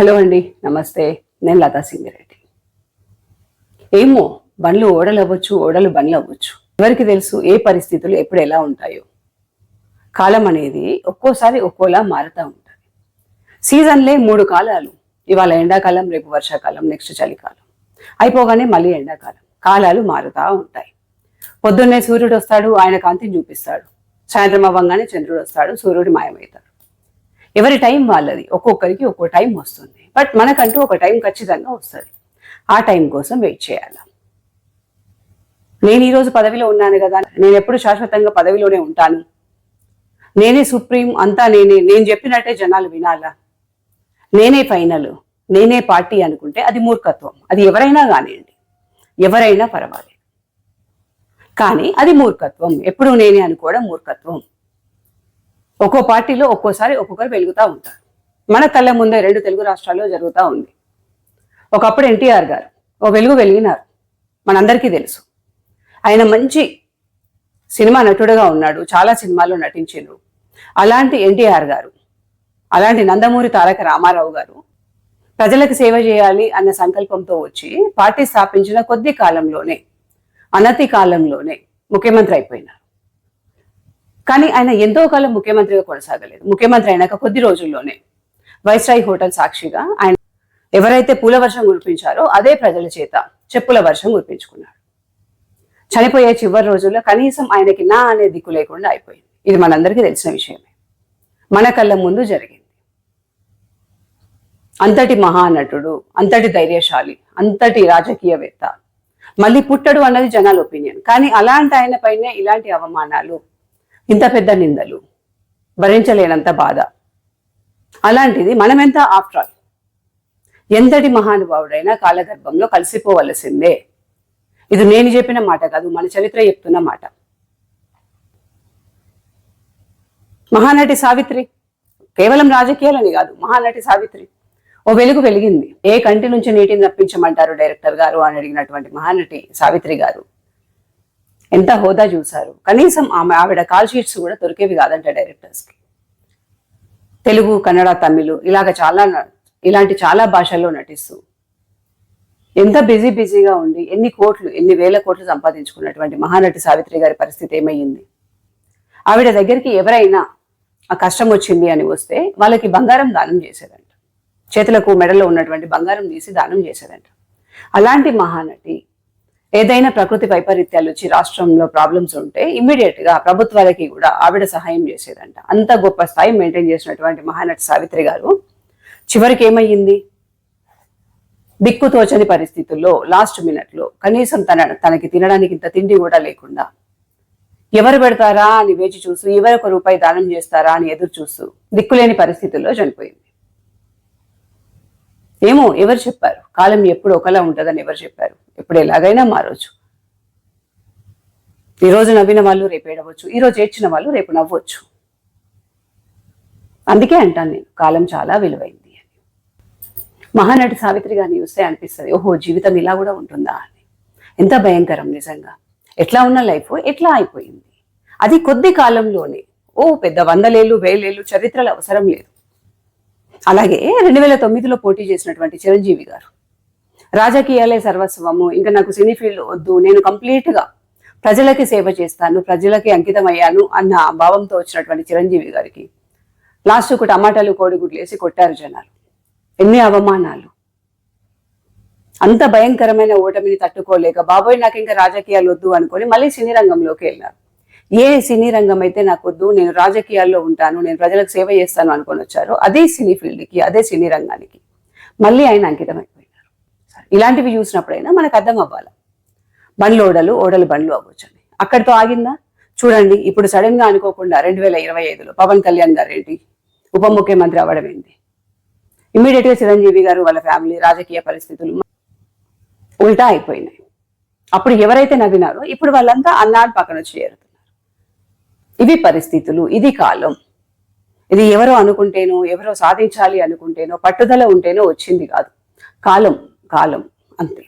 Hello అండి నమస్తే. నేను లతా సింగిరెడ్డి. ఏమో బండ్లు ఓడలు అవ్వచ్చు ఓడలు బండ్లు అవ్వచ్చు ఎవరికి తెలుసు ఏ పరిస్థితులు ఎప్పుడు ఎలా ఉంటాయో. కాలం అనేది ఒక్కోసారి ఒక్కోలా మారుతూ ఉంటుంది. సీజన్లే మూడు కాలాలు. ఇవాళ ఎండాకాలం రేపు వర్షాకాలం నెక్స్ట్ చలికాలం. అయిపోగానే మళ్ళీ ఎండాకాలం. కాలాలు మారుతూ ఉంటాయి. పొద్దున్నే సూర్యుడు వస్తాడు ఆయన కాంతిని చూపిస్తాడు. సాయంత్రం అవ్వగానే చంద్రుడు వస్తాడు సూర్యుడు మాయమవుతాడు. ఎవరి టైం వాళ్ళది. ఒక్కొక్కరికి ఒక్కో టైం వస్తుంది. బట్ మనకంటూ ఒక టైం ఖచ్చితంగా వస్తుంది. ఆ టైం కోసం వెయిట్ చేయాలి. నేను ఈరోజు పదవిలో ఉన్నాను కదా. నేను ఎప్పుడు శాశ్వతంగా పదవిలోనే ఉంటాను? నేనే సుప్రీం అంతా నేనే. నేను చెప్పినట్టే జనాలు వినాలా? నేనే ఫైనల్. నేనే పార్టీ అనుకుంటే అది మూర్ఖత్వం. అది ఎవరైనా కానివ్వండి. ఎవరైనా పర్వాలేదు. కానీ అది మూర్ఖత్వం. ఎప్పుడు నేనే అనుకోవడం మూర్ఖత్వం. ఒక్కో పార్టీలో ఒక్కోసారి ఒక్కొక్కరు వెలుగుతూ ఉంటారు. మన కళ్ళ ముందే రెండు తెలుగు రాష్ట్రాల్లో జరుగుతూ ఉంది. ఒకప్పుడు ఎన్టీఆర్ గారు ఓ వెలుగు వెలిగినారు. మనందరికీ తెలుసు. ఆయన మంచి సినిమా నటుడుగా ఉన్నాడు చాలా సినిమాల్లో నటించారు అలాంటి ఎన్టీఆర్ గారు అలాంటి నందమూరి తారక రామారావు గారు ప్రజలకు సేవ చేయాలి అన్న సంకల్పంతో వచ్చి పార్టీ స్థాపించిన కొద్ది కాలంలోనే అనతి కాలంలోనే ముఖ్యమంత్రి అయిపోయినారు. కానీ ఆయన ఎంతో కాలం ముఖ్యమంత్రిగా కొనసాగలేదు. ముఖ్యమంత్రి అయినాక కొద్ది రోజుల్లోనే వైస్రాయ్ హోటల్ సాక్షిగా ఆయన ఎవరైతే పూల వర్షం కురిపించారో అదే ప్రజల చేత చెప్పుల వర్షం కురిపించుకున్నాడు. చనిపోయే చివరి రోజుల్లో కనీసం ఆయనకి నా అనే దిక్కు లేకుండా అయిపోయింది. ఇది మనందరికీ తెలిసిన విషయమే. మన కళ్ళ ముందు జరిగింది. అంతటి మహానటుడు అంతటి ధైర్యశాలి అంతటి రాజకీయవేత్త. మళ్ళీ పుట్టడు అన్నది జనాల ఒపీనియన్. కానీ అలాంటి ఆయన పైనే ఇలాంటి అవమానాలు ఇంత పెద్ద నిందలు భరించలేనంత బాధ. అలాంటిది మనమెంత ఆఫ్టర్ ఆల్ ఎంతటి మహానుభావుడైనా కాలగర్భంలో కలిసిపోవలసిందే. ఇది నేను చెప్పిన మాట కాదు మన చరిత్ర చెప్తున్న మాట. మహానటి సావిత్రి కేవలం రాజకీయాలని కాదు మహానటి సావిత్రి. ఓ వెలుగు వెలిగింది. ఏ కంటి నుంచి నీటిని రప్పించమంటారు డైరెక్టర్ గారు అని అడిగినటువంటి మహానటి సావిత్రి గారు. ఎంత హోదా చూశారు? కనీసం ఆమె ఆవిడ కాల్ షీట్స్ కూడా దొరికేవి కాదంట డైరెక్టర్స్కి తెలుగు కన్నడ తమిళ్ ఇలాగ చాలా ఇలాంటి చాలా భాషల్లో నటిస్తూ. ఎంత బిజీ బిజీగా ఉండి ఎన్ని కోట్లు ఎన్ని వేల కోట్లు సంపాదించుకున్నటువంటి మహానటి సావిత్రి గారి పరిస్థితి ఏమయ్యింది ఆవిడ దగ్గరికి ఎవరైనా ఆ కష్టం వచ్చింది అని వస్తే వాళ్ళకి బంగారం దానం చేసేదంట. చేతులకు మెడలో ఉన్నటువంటి బంగారం తీసి దానం చేసేదంట. అలాంటి మహానటి ఏదైనా ప్రకృతి వైపరీత్యాలు వచ్చి రాష్ట్రంలో ప్రాబ్లమ్స్ ఉంటే ఇమ్మీడియట్గా ప్రభుత్వాలకి కూడా ఆవిడ సహాయం చేసేదంట. అంత గొప్ప స్థాయి మెయింటైన్ చేసినటువంటి మహానటి సావిత్రి గారు. చివరికి ఏమయ్యింది? దిక్కు తోచని పరిస్థితుల్లో లాస్ట్ మినిట్లో కనీసం తన తనకి తినడానికి ఇంత తిండి కూడా లేకుండా ఎవరు పెడతారా అని వేచి చూస్తూ ఎవరు ఒక రూపాయి దానం చేస్తారా? అని ఎదురు చూస్తూ దిక్కులేని పరిస్థితుల్లో చనిపోయింది. ఏమో ఎవరు చెప్పారు? కాలం ఎప్పుడు ఒకలా ఉంటుందని ఎవరు చెప్పారు? ఎప్పుడు ఎలాగైనా మారవచ్చు ఈ రోజు నవ్విన వాళ్ళు రేపు ఏడవచ్చు. ఈరోజు ఏడ్చిన వాళ్ళు రేపు నవ్వచ్చు. అందుకే అంటాను నేను కాలం చాలా విలువైంది అని. మహానటి సావిత్రి గారిని చూస్తే అనిపిస్తుంది ఓహో జీవితం ఇలా కూడా ఉంటుందా అని. ఎంత భయంకరం నిజంగా. ఎట్లా ఉన్న లైఫ్ ఎట్లా అయిపోయింది? అది కొద్ది కాలంలోనే. ఓ పెద్ద వందలేళ్ళు వేలేళ్ళు చరిత్రలు అవసరం లేదు. అలాగే రెండు వేల తొమ్మిదిలో పోటీ చేసినటువంటి చిరంజీవి గారు. రాజకీయాలే సర్వస్వము. ఇంకా నాకు సినీ ఫీల్డ్ వద్దు. నేను కంప్లీట్గా ప్రజలకి సేవ చేస్తాను ప్రజలకి అంకితం అయ్యాను అన్న భావంతో వచ్చినటువంటి చిరంజీవి గారికి. లాస్ట్ ఒక టమాటాలు కోడిగుడ్లు వేసి కొట్టారు జనాలు. ఎన్ని అవమానాలు. అంత భయంకరమైన ఓటమిని తట్టుకోలేక బాబోయ్ నాకు ఇంకా రాజకీయాలు వద్దు అనుకొని మళ్ళీ సినీ రంగంలోకి వెళ్ళారు. ఏ సినీ రంగం అయితే నాకు వద్దు నేను రాజకీయాల్లో ఉంటాను నేను ప్రజలకు సేవ చేస్తాను అనుకొని వచ్చారో అదే సినీ ఫీల్డ్కి అదే సినీ రంగానికి మళ్ళీ ఆయన అంకితం అయిపోయినారు. ఇలాంటివి చూసినప్పుడైనా మనకు అర్థం అవ్వాలి. బండ్లు ఓడలు ఓడలు బండ్లు అవ్వచ్చండి అక్కడితో ఆగిందా? చూడండి ఇప్పుడు సడన్గా అనుకోకుండా రెండు వేల ఇరవై ఐదులో పవన్ కళ్యాణ్ గారు ఏంటి ఉప ముఖ్యమంత్రి అవ్వడం ఏంటి? ఇమీడియట్గా చిరంజీవి గారు వాళ్ళ ఫ్యామిలీ రాజకీయ పరిస్థితులు ఉల్టా అయిపోయినాయి. అప్పుడు ఎవరైతే నవ్వినారో ఇప్పుడు వాళ్ళంతా అన్నాడు పక్కన వచ్చి ఇవి పరిస్థితులు ఇది కాలం. ఇది ఎవరో అనుకుంటేనో ఎవరో సాధించాలి అనుకుంటేనో పట్టుదల ఉంటేనో వచ్చింది కాదు. కాలం కాలం అంతే.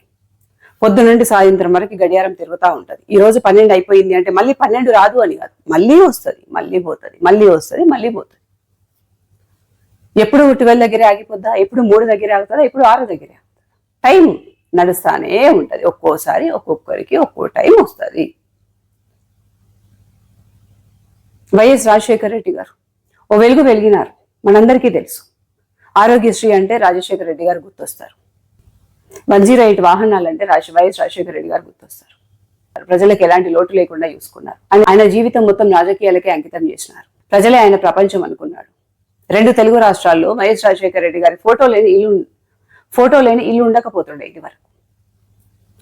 పొద్దు నుండి సాయంత్రం వరకు గడియారం తిరుగుతూ ఉంటుంది. ఈ రోజు పన్నెండు అయిపోయింది అంటే మళ్ళీ పన్నెండు రాదు అని కాదు. మళ్ళీ వస్తుంది మళ్ళీ పోతుంది మళ్ళీ వస్తుంది మళ్ళీ పోతుంది. ఎప్పుడు ట్వెల్వ్ దగ్గరే ఆగిపోద్దా? ఎప్పుడు మూడు దగ్గర ఆగుతుందా? ఎప్పుడు ఆరు దగ్గర ఆగుతుందా? టైం నడుస్తానే ఉంటుంది. ఒక్కోసారి ఒక్కొక్కరికి ఒక్కో టైం వస్తుంది. వైఎస్ రాజశేఖర రెడ్డి గారు. ఓ వెలుగు వెలిగినారు. మనందరికీ తెలుసు. ఆరోగ్యశ్రీ అంటే రాజశేఖర రెడ్డి గారు గుర్తొస్తారు. వన్ జీరో ఎయిట్ వాహనాలు అంటే రాజ వైఎస్ రాజశేఖర రెడ్డి గారు గుర్తొస్తారు. ప్రజలకు ఎలాంటి లోటు లేకుండా చూసుకున్నారు ఆయన- ఆయన జీవితం మొత్తం రాజకీయాలకే అంకితం చేసినారు. ప్రజలే ఆయన ప్రపంచం అనుకున్నాడు. రెండు తెలుగు రాష్ట్రాల్లో వైఎస్ రాజశేఖర రెడ్డి గారి ఫోటో లేని ఇల్లు ఫోటో లేని ఇల్లు ఉండకపోతుండే ఇది వరకు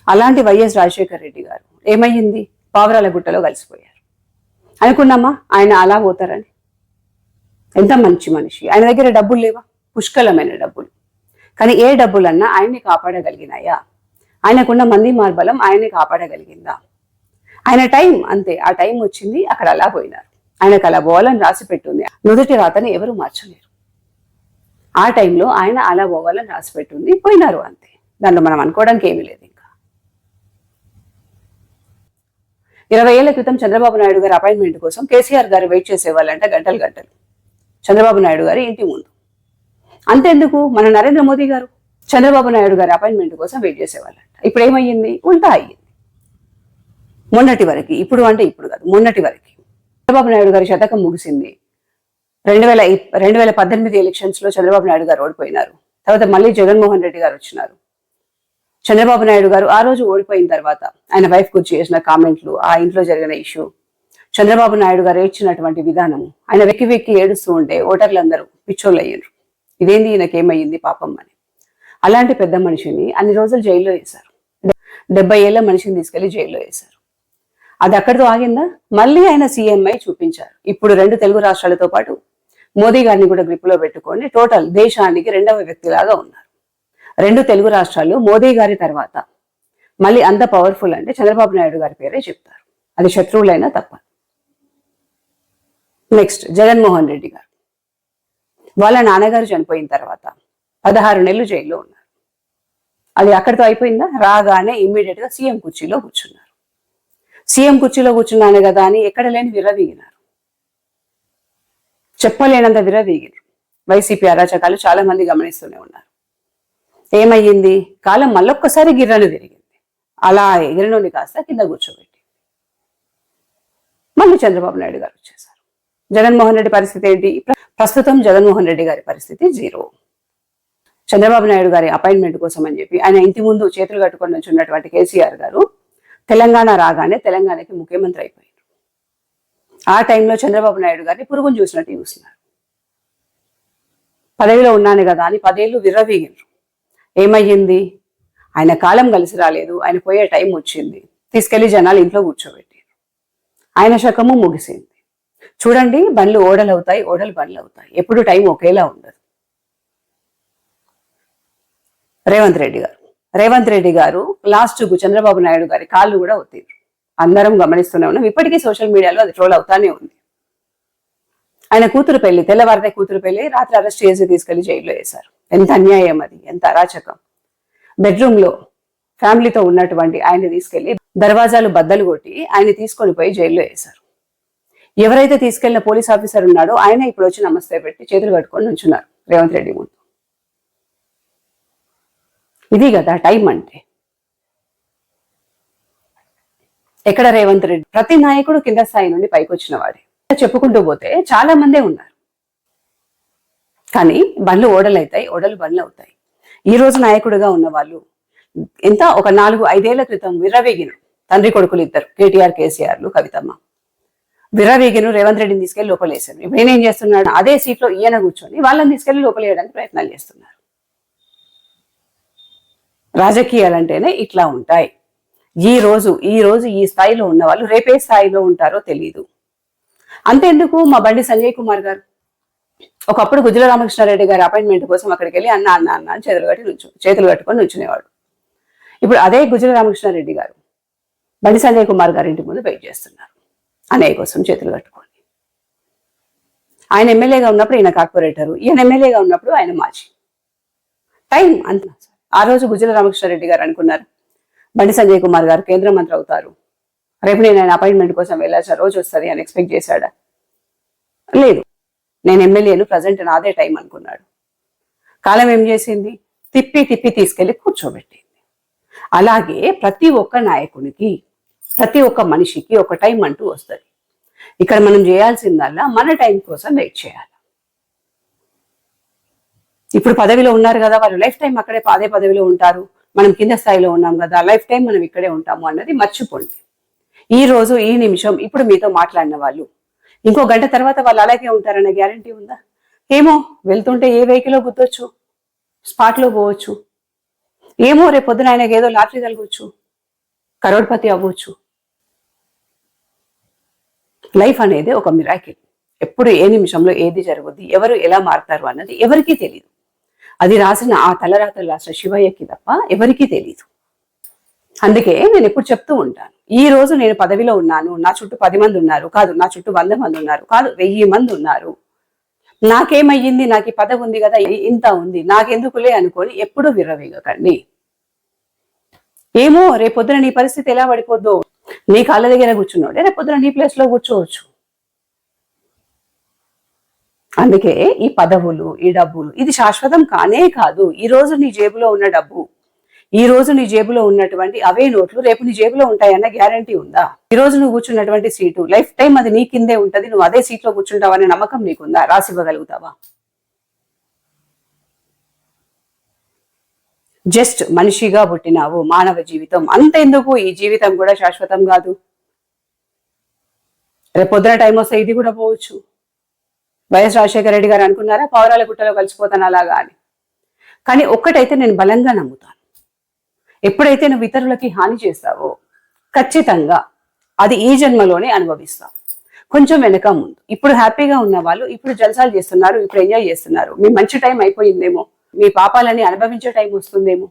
అలాంటి వైఎస్ రాజశేఖర రెడ్డి గారు ఏమయ్యింది? పావురాల గుట్టలో కలిసిపోయారు. అనుకున్నామా? ఆయన అలా పోతారని. ఎంత మంచి మనిషి. ఆయన దగ్గర డబ్బులు లేవా? పుష్కలమైన డబ్బులు. కానీ ఏ డబ్బులన్నా ఆయన్ని కాపాడగలిగినాయా? ఆయనకున్న మంది మార్బలం ఆయన్ని కాపాడగలిగిందా? ఆయన టైం అంతే. ఆ టైం వచ్చింది అక్కడ అలా పోయినారు. ఆయనకు అలా పోవాలని రాసి పెట్టుంది. నుదుటి రాతని ఎవరు మార్చలేరు. ఆ టైంలో ఆయన అలా పోవాలని రాసి పెట్టుంది. పోయినారు అంతే. దాంట్లో మనం అనుకోవడానికి ఏమీ లేదు ఇంకా. ఇరవై ఏళ్ళ క్రితం చంద్రబాబు నాయుడు గారి అపాయింట్మెంట్ కోసం కేసీఆర్ గారు వెయిట్ చేసేవాళ్ళంట గంటలు గంటలు. చంద్రబాబు నాయుడు గారి ఇంటి ముందు. అంతెందుకు? మన నరేంద్ర మోదీ గారు చంద్రబాబు నాయుడు గారి అపాయింట్మెంట్ కోసం వెయిట్ చేసేవాళ్ళంట. ఇప్పుడు ఏమయ్యింది? ఉల్టా అయ్యింది. మొన్నటి వరకు ఇప్పుడు అంటే ఇప్పుడు కాదు మొన్నటి వరకు. చంద్రబాబు నాయుడు గారి శతకం ముగిసింది. రెండు వేల రెండు వేల పద్దెనిమిది ఎలక్షన్స్లో చంద్రబాబు నాయుడు గారు ఓడిపోయినారు. తర్వాత మళ్ళీ జగన్మోహన్ రెడ్డి గారు వచ్చినారు. చంద్రబాబు నాయుడు గారు ఆ రోజు ఓడిపోయిన తర్వాత ఆయన వైఫ్ గురించి చేసిన కామెంట్లు ఆ ఇంట్లో జరిగిన ఇష్యూ చంద్రబాబు నాయుడు గారు ఏడ్చినటువంటి విధానము ఆయన వెక్కి వెక్కి ఏడుస్తూ ఉంటే ఓటర్లందరూ పిచ్చోళ్ళు అయ్యారు ఇదేంది ఈయనకేమయ్యింది పాపం అని. అలాంటి పెద్ద మనిషిని అన్ని రోజులు జైల్లో వేశారు. డెబ్బై ఏళ్ళ మనిషిని తీసుకెళ్ళి జైల్లో వేశారు. అది అక్కడితో ఆగిందా? మళ్ళీ ఆయన సీఎంఐ చూపించారు. ఇప్పుడు రెండు తెలుగు రాష్ట్రాలతో పాటు మోదీ గారిని కూడా గ్రిప్లో పెట్టుకొని టోటల్ దేశానికి రెండవ వ్యక్తిలాగా ఉన్నారు. రెండు తెలుగు రాష్ట్రాలు మోదీ గారి తర్వాత. మళ్ళీ అంత పవర్ఫుల్ అంటే చంద్రబాబు నాయుడు గారి పేరే చెప్తారు. అది శత్రువులైనా తప్ప. నెక్స్ట్ జగన్మోహన్ రెడ్డి గారు. వాళ్ళ నాన్నగారు చనిపోయిన తర్వాత పదహారు నెలలు జైల్లో ఉన్నారు. అది అక్కడితో అయిపోయిందా? రాగానే ఇమ్మీడియట్గా సీఎం కుర్చీలో కూర్చున్నారు. సీఎం కుర్చీలో కూర్చున్నాను కదా అని ఎక్కడ లేని విర్రవీగినారు. చెప్పలేనంత విర్రవీగినారు. వైసీపీ అరాచకాలు చాలా మంది గమనిస్తూనే ఉన్నారు. ఏమయ్యింది? కాలం మళ్ళొక్కసారి గిర్రను తిరిగింది. అలా ఎగిరినోని కాస్త కింద కూర్చోబెట్టి. మళ్ళీ చంద్రబాబు నాయుడు గారు వచ్చేసారు. జగన్మోహన్ రెడ్డి పరిస్థితి ఏంటి? ప్రస్తుతం జగన్మోహన్ రెడ్డి గారి పరిస్థితి జీరో. చంద్రబాబు నాయుడు గారి అపాయింట్మెంట్ కోసం అని చెప్పి ఆయన ఇంటి ముందు చేతులు కట్టుకొని ఉన్నటువంటి కేసీఆర్ గారు తెలంగాణ రాగానే తెలంగాణకి ముఖ్యమంత్రి అయిపోయారు. ఆ టైంలో చంద్రబాబు నాయుడు గారిని పురుగును చూసినట్టు చూస్తున్నారు. పదవిలో ఉన్నాను కదా అని పదేళ్ళు విర్రవీగినారు ఏమయ్యింది? ఆయన కాలం కలిసి రాలేదు ఆయన పోయే టైం వచ్చింది. తీసుకెళ్ళి జనాలు ఇంట్లో కూర్చోబెట్టారు. ఆయన శకము ముగిసింది. చూడండి బండ్లు ఓడలు అవుతాయి ఓడలు బండ్లు అవుతాయి ఎప్పుడు టైం ఒకేలా ఉండదు. రేవంత్ రెడ్డి గారు. రేవంత్ రెడ్డి గారు లాస్ట్కు చంద్రబాబు నాయుడు గారి కాళ్ళు కూడా ఒత్తిరు అందరం గమనిస్తూనే ఉన్నాం. ఇప్పటికీ సోషల్ మీడియాలో అది ట్రోల్ అవుతానే ఉంది. ఆయన కూతురు పెళ్ళి తెల్లవారితే కూతురు పెళ్ళి రాత్రి అరెస్ట్ చేసి తీసుకెళ్ళి జైల్లో వేశారు. ఎంత అన్యాయం అది ఎంత అరాచకం. బెడ్రూమ్లో ఫ్యామిలీతో ఉన్నటువంటి ఆయన తీసుకెళ్ళి దర్వాజాలు బద్దలు కొట్టి ఆయన తీసుకొని పోయి జైల్లో వేశారు. ఎవరైతే తీసుకెళ్ళిన పోలీస్ ఆఫీసర్ ఉన్నాడో ఆయన ఇప్పుడు వచ్చి నమస్తే పెట్టి చేతులు కట్టుకొని నుంచున్నారు రేవంత్ రెడ్డి ముందు. ఇది కదా టైం అంటే. ఎక్కడ రేవంత్ రెడ్డి? ప్రతి నాయకుడు కింద స్థాయి నుండి పైకి వచ్చిన వాడే. చెప్పుకుంటూ పోతే చాలా మందే ఉన్నారు. కానీ బండ్లు ఓడలు అవుతాయి ఓడలు బండ్లు అవుతాయి ఈ రోజు నాయకుడిగా ఉన్న వాళ్ళు ఎంత ఒక నాలుగు ఐదేళ్ళ క్రితం విర్రవేగిన తండ్రి కొడుకులు ఇద్దరు కేటీఆర్ కేసీఆర్లు కవితమ్మ. విర్రవేగిను రేవంత్ రెడ్డిని తీసుకెళ్ళి లోపలేశారు. ఇప్పుడు ఏం చేస్తున్నాడు? అదే సీట్లో ఈయన కూర్చొని వాళ్ళని తీసుకెళ్ళి లోపలేయడానికి ప్రయత్నాలు చేస్తున్నారు. రాజకీయాలంటేనే ఇట్లా ఉంటాయి. ఈ రోజు ఈ రోజు ఈ స్థాయిలో ఉన్న వాళ్ళు రేపే స్థాయిలో ఉంటారో తెలియదు అంతేందుకు మా బండి సంజయ్ కుమార్ గారు? ఒకప్పుడు గుజ్జల రామకృష్ణారెడ్డి గారి అపాయింట్మెంట్ కోసం అక్కడికి వెళ్ళి అన్న అన్న అన్న అని చేతులు కట్టి నుంచు చేతులు కట్టుకొని నుంచునేవాడు. ఇప్పుడు అదే గుజ్జల రామకృష్ణారెడ్డి గారు బండి సంజయ్ కుమార్ గారి ఇంటి ముందు వెయిట్ చేస్తున్నారు. అన్నయ్య కోసం చేతులు కట్టుకొని. ఆయన ఎమ్మెల్యేగా ఉన్నప్పుడు ఈయన కార్పొరేటరు ఈయన ఎమ్మెల్యేగా ఉన్నప్పుడు ఆయన మాజీ. టైం అంత ఆ రోజు గుజ్జల రామకృష్ణారెడ్డి గారు అనుకున్నారు బండి సంజయ్ కుమార్ గారు కేంద్ర మంత్రి అవుతారు. రేపు నేను ఆయన అపాయింట్మెంట్ కోసం వెళ్ళాల్సిన రోజు వస్తుంది అని ఎక్స్పెక్ట్ చేశాడా? లేదు. నేను ఎమ్మెల్యేను ప్రజెంట్ నాదే టైం అనుకున్నాడు. కాలం ఏం చేసింది? తిప్పి తిప్పి తీసుకెళ్ళి కూర్చోబెట్టింది. అలాగే ప్రతి ఒక్క నాయకునికి ప్రతి ఒక్క మనిషికి ఒక టైం అంటూ వస్తుంది. ఇక్కడ మనం చేయాల్సిందల్లా మన టైం కోసం వెయిట్ చేయాలి. ఇప్పుడు పదవిలో ఉన్నారు కదా వాళ్ళు లైఫ్ టైం అక్కడే అదే పదవిలో ఉంటారు. మనం కింద స్థాయిలో ఉన్నాం కదా లైఫ్ టైం మనం ఇక్కడే ఉంటాము అన్నది మర్చిపోండి. ఈ రోజు ఈ నిమిషం ఇప్పుడు మీతో మాట్లాడిన వాళ్ళు ఇంకో గంట తర్వాత వాళ్ళు అలాగే ఉంటారన్న గ్యారంటీ ఉందా? ఏమో వెళ్తుంటే ఏ వెహికల్లో గుద్దొచ్చు? స్పాట్లో పోవచ్చు? ఏమో రేపు పొద్దున ఆయనకి ఏదో లాటరీ కలగవచ్చు కరోడ్పతి అవ్వచ్చు? లైఫ్ అనేది ఒక మిరాకిల్. ఎప్పుడు ఏ నిమిషంలో ఏది జరుగుద్ది ఎవరు ఎలా మారుతారు అన్నది ఎవరికీ తెలియదు అది రాసిన ఆ తలరాతలు రాసిన శివయ్యకి తప్ప ఎవరికీ తెలియదు అందుకే నేను ఎప్పుడు చెప్తూ ఉంటాను. ఈ రోజు నేను పదవిలో ఉన్నాను. నా చుట్టూ పది మంది ఉన్నారు. కాదు నా చుట్టూ వంద మంది ఉన్నారు. కాదు వెయ్యి మంది ఉన్నారు. నాకేమయ్యింది? నాకు ఈ పదవి ఉంది కదా ఇంత ఉంది. నాకెందుకులే అనుకొని ఎప్పుడూ విర్రవీగకండి. ఏమో రేపొద్దున నీ పరిస్థితి ఎలా పడిపోద్దో? నీ కాళ్ళ దగ్గర కూర్చున్నాడే రేపొద్దున నీ ప్లేస్లో కూర్చోవచ్చు. అందుకే ఈ పదవులు ఈ డబ్బులు ఇది శాశ్వతం కానే కాదు. ఈ రోజు నీ జేబులో ఉన్న డబ్బు ఈ రోజు నీ జేబులో ఉన్నటువంటి అవే నోట్లు రేపు నీ జేబులో ఉంటాయన్న గ్యారంటీ ఉందా? ఈ రోజు నువ్వు కూర్చున్నటువంటి సీటు లైఫ్ టైం అది నీ కిందే ఉంటది. నువ్వు అదే సీట్లో కూర్చుంటావనే నమ్మకం నీకుందా? రాసివ్వగలుగుతావా జస్ట్ మనిషిగా పుట్టినావు మానవ జీవితం. అంతెందుకు ఈ జీవితం కూడా శాశ్వతం కాదు? రేపు పొద్దున టైం వస్తే ఇది కూడా పోవచ్చు. వైఎస్ రాజశేఖర రెడ్డి గారు అనుకున్నారా? పౌరాల గుట్టలో కలిసిపోతాను అలాగా అని. కానీ ఒక్కటైతే నేను బలంగా నమ్ముతాను. ఎప్పుడైతే నువ్వు ఇతరులకి హాని చేస్తావో ఖచ్చితంగా అది ఈ జన్మలోనే అనుభవిస్తావు. కొంచెం వెనక ముందు. ఇప్పుడు హ్యాపీగా ఉన్న వాళ్ళు ఇప్పుడు జల్సాలు చేస్తున్నారు ఇప్పుడు ఎంజాయ్ చేస్తున్నారు. మీ మంచి టైం అయిపోయిందేమో? మీ పాపాలని అనుభవించే టైం వస్తుందేమో?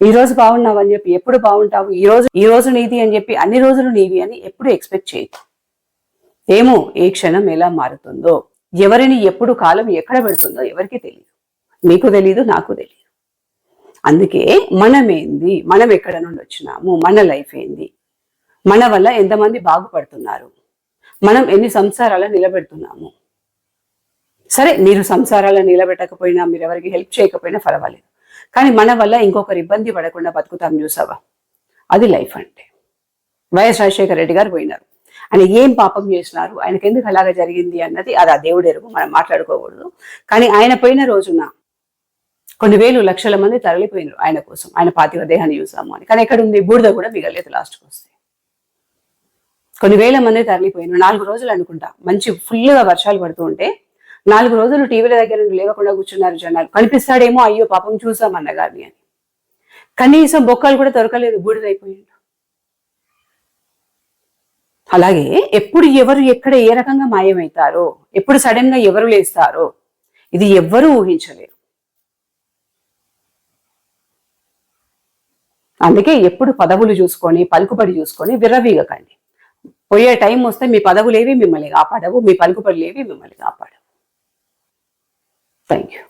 ఈ రోజు బాగున్నావు అని చెప్పి ఎప్పుడు బాగుంటావు? ఈ రోజు ఈ రోజు నీది అని చెప్పి అన్ని రోజులు నీవి అని ఎప్పుడు ఎక్స్పెక్ట్ చేయకు. ఏమో ఏ క్షణం ఎలా మారుతుందో ఎవరిని ఎప్పుడు కాలం ఎక్కడ పెడుతుందో ఎవరికి తెలియదు మీకు తెలియదు నాకు తెలియదు అందుకే మనమేంది? మనం ఎక్కడ నుండి వచ్చినాము? మన లైఫ్ ఏంది? మన వల్ల ఎంతమంది బాగుపడుతున్నారు? మనం ఎన్ని సంసారాలు నిలబెడుతున్నాము? సరే మీరు సంసారాలను నిలబెట్టకపోయినా మీరు ఎవరికి హెల్ప్ చేయకపోయినా పర్వాలేదు. కానీ మన వల్ల ఇంకొకరు ఇబ్బంది పడకుండా బతుకుతాం చూసావా? అది లైఫ్ అంటే. వైఎస్ రాజశేఖర రెడ్డి గారు పోయినారు. ఆయన ఏం పాపం చేసినారు? ఆయనకి ఎందుకు అలాగా జరిగింది అన్నది అది ఆ దేవుడెరుగు మనం మాట్లాడుకోకూడదు. కానీ ఆయన పోయిన రోజున కొన్ని వేలు లక్షల మంది తరలిపోయినారు ఆయన కోసం. ఆయన పాతివ దేహాన్ని చూసాము అని. కానీ ఎక్కడ ఉంది బూడిద కూడా మిగలేదు లాస్ట్కి వస్తే. కొన్ని వేల మంది తరలిపోయినారు. నాలుగు రోజులు అనుకుంటా. మంచి ఫుల్గా వర్షాలు పడుతూ ఉంటే నాలుగు రోజులు టీవీల దగ్గర నుండి లేవకుండా కూర్చున్నారు జనాలు. కనిపిస్తాడేమో అయ్యో పాపం చూసాం అన్నగారిని అని. కనీసం బొక్కలు కూడా దొరకలేదు. బూడిదైపోయిండు అలాగే ఎప్పుడు ఎవరు ఎక్కడ ఏ రకంగా మాయమవుతారో ఎప్పుడు సడన్గా ఎవరు లేస్తారో ఇది ఎవ్వరూ ఊహించలేరు. అందుకే ఎప్పుడు పదవులు చూసుకొని పలుకుబడి చూసుకొని విర్రవీగకండి. పోయే టైం వస్తే మీ పదవులేవి మిమ్మల్ని కాపాడవు మీ పలుకుబడులేవి మిమ్మల్ని కాపాడవు. Thank you